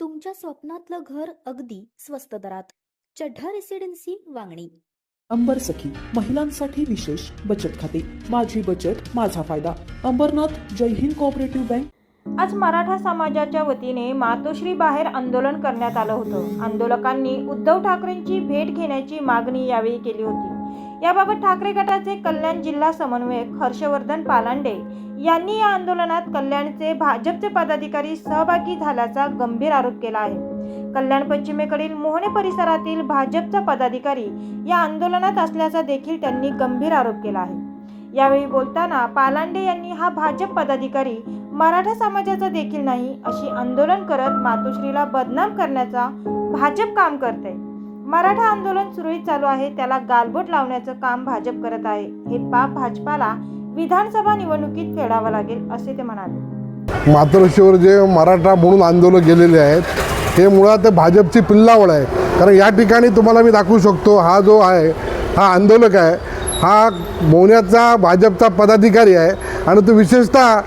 तुमच्या स्वप्नातलं घर अगदी स्वस्त दरात. चढ्ढा रेसिडेन्सी वांगणी. अंबर सखी महिलांसाठी विशेष बचत खाते. माझी बचत माझा फायदा. Ambernath Jai Hind cooperative bank. आज मराठा समाजाच्या वतीने मातोश्री बाहेर आंदोलन करण्यात आलं होतं. आंदोलकांनी उद्धव ठाकरेंची भेट घेण्याची मागणी यावेळी केली होती. याबाबत ठाकरे गटाचे कल्याण जिल्हा समन्वयक हर्षवर्धन पालांडे यांनी या आंदोलनात कल्याणचे भाजपचे पदाधिकारी सहभागी झाल्याचा गंभीर आरोप केला आहे. कल्याण पश्चिमेकडील मोहने परिसरातील भाजपचा पदाधिकारी या आंदोलनात असल्याचा देखील त्यांनी गंभीर आरोप केला आहे. यावेळी बोलताना पालांडे यांनी हा भाजप पदाधिकारी मराठा समाजाचा देखील नाही अशी आंदोलन करत मातोश्रीला बदनाम करण्याचा भाजप काम करते मराठा आंदोलन सुरळीत चालू आहे त्याला गालबोट लावण्याचं काम भाजप करत आहे. हे पाप भाजपाला विधानसभा निवडणुकीत फेडावं लागेल असे ते म्हणाले. मातृश्रीवर जे मराठा म्हणून आंदोलन गेलेले आहेत हे मुळात भाजपची पिल्लावळ आहे. कारण या ठिकाणी तुम्हाला मी दाखवू शकतो हा जो आहे हा आंदोलक आहे हा मोन्याचा भाजपचा पदाधिकारी आहे. आणि तो विशेषतः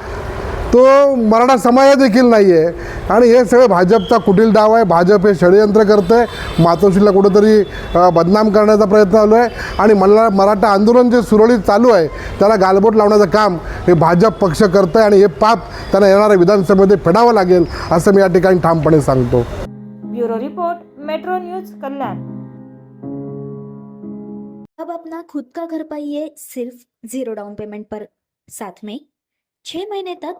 तो मराठा समाज देखील नाही आहे आणि हे सगळं भाजपचा कुटील डाव आहे. भाजप हे षडयंत्र करतं आहे मातोश्रीला कुठंतरी बदनाम करण्याचा प्रयत्न चालू आहे. आणि मला मराठा आंदोलन जे सुरळीत चालू आहे त्याला गालबोट लावण्याचं काम हे भाजप पक्ष करतं आहे आणि हे पाप त्यांना येणाऱ्या विधानसभेमध्ये फेडावं लागेल असं मी या ठिकाणी ठामपणे सांगतो. Bureau report metro news Kalyan. अब अपना खुद का घर पाइए सिर्फ जीरो डाउन पेमेंट पर। साथ में छह महीने तक